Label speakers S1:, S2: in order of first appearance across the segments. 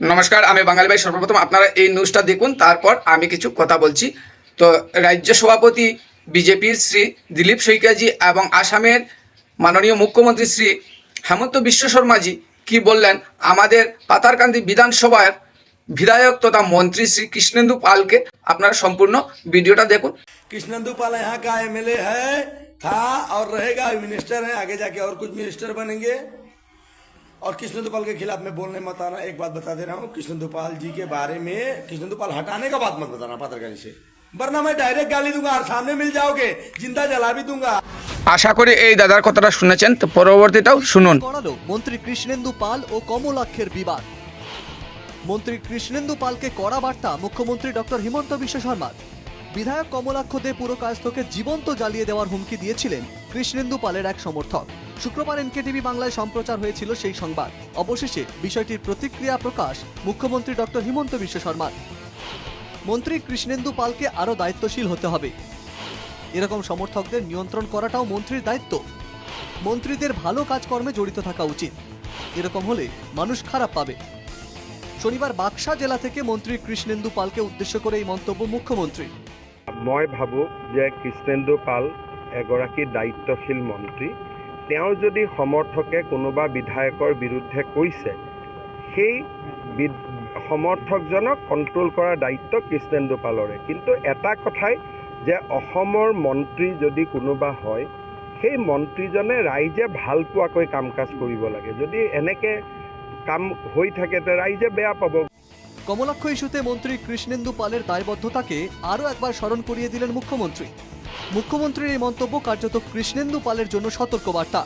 S1: নমস্কার আমি বাঙালি ভাই সর্বপ্রথম আপনারা এই নিউজটা দেখুন তারপর আমি কিছু কথা বলছি তো রাজ্য সভাপতি বিজেপির শ্রী দিলীপ শইকিয়াজি এবং আসামের মাননীয় মুখ্যমন্ত্রী শ্রী হেমন্ত বিশ্ব শর্মাজি কি বললেন আমাদের পাতারকান্দি বিধানসভার বিধায়ক তথা মন্ত্রী শ্রী কৃষ্ণেন্দু পালকে আপনারা সম্পূর্ণ ভিডিওটা দেখুন
S2: कृष्णेंदु पाल यहाँ का एमएलए है था और रहेगा मिनिस्टर है आगे जाके और कुछ मिनिस्टर बनेंगे और कृष्णेंदु पाल के खिलाफ मैं बोलने मत आना एक बात बता दे रहा हूँ कृष्णेंदु पाल जी के बारे में कृष्णेंदु पाल हटाने का बात मत बताना पत्रकारी से वरना मैं डायरेक्ट गाली दूंगा और सामने मिल जाओगे जिंदा जला भी दूंगा
S1: আশা করি এই দাদার কথাটা শুনেছেন তো পরবর্তীটাও শুনুন
S3: করালো মন্ত্রী কৃষ্ণেন্দু পাল ও কমলাক্ষের বিবাদ মন্ত্রী কৃষ্ণেন্দু পালকে কড়া বার্তা মুখ্যমন্ত্রী ডক্টর হিমন্ত বিশ্ব শর্মার বিধায়ক কমলাক্ষ দে পুরো কায়স্থকে জীবন্ত জ্বালিয়ে দেওয়ার হুমকি দিয়েছিলেন কৃষ্ণেন্দু পালের এক সমর্থক শুক্রবার এনকেটিভি বাংলায় সম্প্রচার হয়েছিল সেই সংবাদ। অবশেষে বিষয়টির প্রতিক্রিয়া প্রকাশ মুখ্যমন্ত্রী ডক্টর হিমন্ত বিশ্ব শর্মার। মন্ত্রী কৃষ্ণেন্দু পালকে আরও দায়িত্বশীল হতে হবে। এরকম সমর্থকদের নিয়ন্ত্রণ করাটাও মন্ত্রীর দায়িত্ব। মন্ত্রীদের ভালো কাজকর্মে জড়িত থাকা উচিত। এরকম হলে মানুষ খারাপ পাবে। শনিবার বাক্সা জেলা থেকে মন্ত্রী কৃষ্ণেন্দু পালকে উদ্দেশ্য করে এই মন্তব্য মুখ্যমন্ত্রী।
S4: মই ভাবোঁ যে কৃষ্ণেন্দু পাল এগৰাকী দায়িত্বশীল মন্ত্ৰী। তেওঁৰ যদি সমৰ্থকে কোনোবা বিধায়কৰ বিৰুদ্ধে কৈছে, সেই সমৰ্থকজনক কণ্ট্ৰল কৰাৰ দায়িত্ব কৃষ্ণেন্দু পালৰে। কিন্তু এটা কথাই যে অসমৰ মন্ত্ৰী যদি কোনোবা হয়, সেই মন্ত্ৰীজনে ৰাইজে ভালো পোৱাকৈ কাম কাজ কৰিব লাগে। যদি এনেকৈ কাম হৈ থাকে, তে ৰাইজে বেয়া পাব।
S3: কমলাক্ষ ইস্যুতে মন্ত্রী কৃষ্ণেন্দু পালের দায়বদ্ধতাকে আরও একবার স্মরণ করিয়ে দিলেন মুখ্যমন্ত্রী। মুখ্যমন্ত্রীর এই মন্তব্য কার্যত কৃষ্ণেন্দু পালের জন্য সতর্কবার্তা।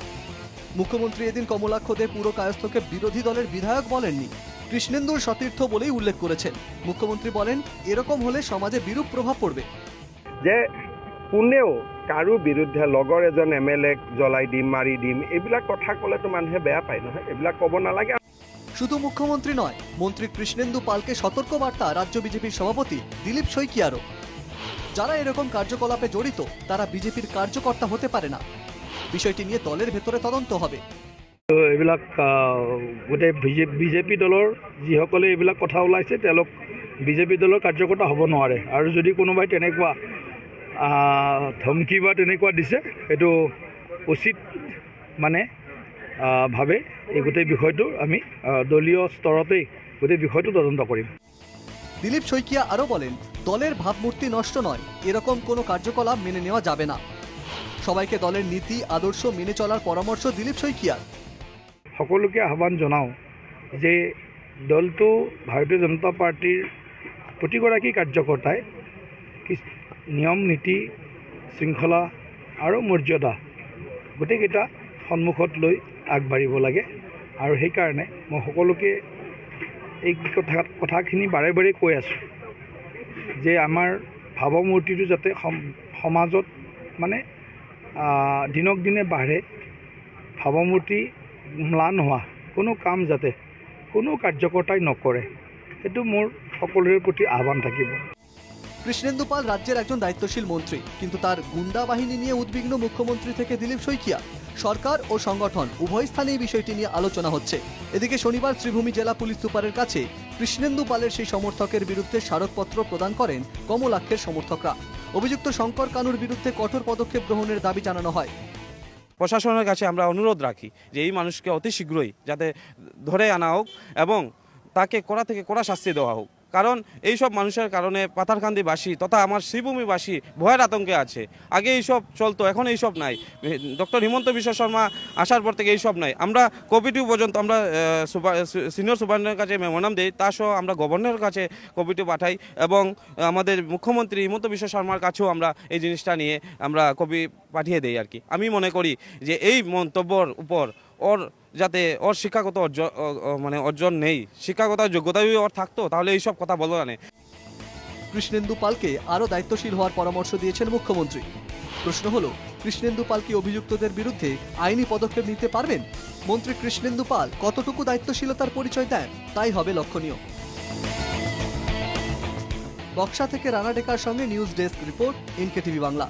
S3: মুখ্যমন্ত্রী এদিন কমলাক্ষ দে পুরো কায়স্থকে বিরোধী দলের বিধায়ক বলেননি। কৃষ্ণেন্দুর সতীর্থ বলেই উল্লেখ করেছেন। মুখ্যমন্ত্রী বলেন এরকম হলে সমাজে বিরূপ প্রভাব পড়বে।
S4: যে কোনেও কাৰো বিৰুদ্ধে লগৰ এজন এম এল এক জ্বলাই দিম মাৰি দিম এইবিলাক কথা ক'লেতো মানুহে বেয়া পায় নহয় এইবিলাক ক'ব নালাগে।
S3: শুধু মুখ্যমন্ত্রী নয় মন্ত্রী কৃষ্ণেন্দু পালকে সতর্কবার্তা রাজ্য বিজেপির সভাপতি দিলীপ শইকিয়ারও। যারা এরকম কার্যকলাপে জড়িত, তারা বিজেপির কার্যকর্তা হতে পারে না। বিষয়টি নিয়ে দলের ভেতরে তদন্ত হবে।
S5: এইবিলাক গোটেই বিজে, বিজেপি দলৰ যিসকলে এইবিলাক কথা ওলাইছে, তেওঁলোক বিজেপি দলৰ কাৰ্যকৰ্তা হ'ব নোৱাৰে। আৰু যদি কোনোবাই তেনেকুৱা ধমকি বা তেনেকুৱা দিছে, সেইটো উচিত মানে ভাৱে এই গোটেই বিষয়টো আমি দলীয় স্তৰতেই গোটেই বিষয়টো তদন্ত কৰিম।
S3: দিলীপ শইকিয়া আরও বলেন, দলের ভাবমূর্তি নষ্ট নয়, এরকম কোনো কার্যকলাপ মেনে নেওয়া যাবে না। সবাইকে দলের নীতি, আদর্শ মেনে চলার পরামর্শ দিলীপ শইকিয়ার।
S5: সকলোকে আহ্বান জনাওঁ যে দলটো ভাৰতীয় জনতা পাৰ্টীৰ প্ৰতিগৰাকী কাৰ্যকৰ্তাই নিয়ম, নীতি, শৃংখলা আৰু মৰ্যাদা গোটেইকেইটা সন্মুখত লৈ আগবাঢ়িব লাগে। আৰু সেইকাৰণে মই সকলোকে এই কথা, কথাখিনি বাৰে বাৰে কৈ আছোঁ, যে আমাৰ ভাৱমূৰ্তিটো যাতে সম- সমাজত মানে দিনক দিনে বাঢ়ে, ভাৱমূৰ্তি ম্লান হোৱা, কোনো কাম যাতে, কোনো কাৰ্যকৰ্তাই নকৰে, সেইটো মোৰ সকলোৰে প্ৰতি আহ্বান থাকিব।
S3: কৃষ্ণেন্দু পাল রাজ্যের একজন দায়িত্বশীল মন্ত্রী কিন্তু তার গুন্ডা বাহিনী নিয়ে উদ্বিগ্ন মুখ্যমন্ত্রী থেকে দিলীপ শইকিয়া। সরকার ও সংগঠন উভয় স্থানে এই বিষয়টি নিয়ে আলোচনা হচ্ছে। এদিকে শনিবার শ্রীভূমি জেলা পুলিশ সুপারের কাছে কৃষ্ণেন্দু পালের সেই সমর্থকের বিরুদ্ধে স্মারকপত্র প্রদান করেন কমলাক্ষের সমর্থকরা। অভিযুক্ত শঙ্কর কানুর বিরুদ্ধে কঠোর পদক্ষেপ গ্রহণের দাবি জানানো হয়।
S6: প্রশাসনের কাছে আমরা অনুরোধ রাখি যে এই মানুষকে অতি শীঘ্রই যাতে ধরে আনা হোক এবং তাকে কড়া থেকে কড়া শাস্তি দেওয়া হোক। কারণ এই সব মানুষের কারণে পাথারকান্দিবাসী তথা আমার শ্রীভূমিবাসী ভয়ের আতঙ্কে আছে। আগে এইসব চলতো, এখন এইসব নাই। ডক্টর হিমন্ত বিশ্ব শর্মা আসার পর থেকে এইসব নাই। আমরা কপিটিউ পর্যন্ত আমরা সিনিয়র সুপারিনটেন্ডেন্টের কাছে মেমোরাম দিই, তা সহ আমরা গভর্নরের কাছে কপিটিউ পাঠাই এবং আমাদের মুখ্যমন্ত্রী হিমন্ত বিশ্ব শর্মার কাছেও আমরা এই জিনিসটা নিয়ে আমরা কপি পাঠিয়ে দেই আর কি। আমি মনে করি যে এই মন্তব্যর উপর ওর যাতে ওর শিক্ষাগত মানে অর্জন নেই। শিক্ষাগত যোগ্যতা যদি ওর থাকতো, তাহলে এইসব কথা বলো না
S3: কৃষ্ণেন্দু পালকে আরও দায়িত্বশীল হওয়ার পরামর্শ দিয়েছেন মুখ্যমন্ত্রী। প্রশ্ন হলো, কৃষ্ণেন্দু পাল কি অভিযুক্তদের বিরুদ্ধে আইনি পদক্ষেপ নিতে পারবেন? মন্ত্রী কৃষ্ণেন্দু পাল কতটুকু দায়িত্বশীলতার পরিচয় দেন, তাই হবে লক্ষণীয়। বক্সা থেকে রানা ডেকার সঙ্গে news desk report NK TV Bangla.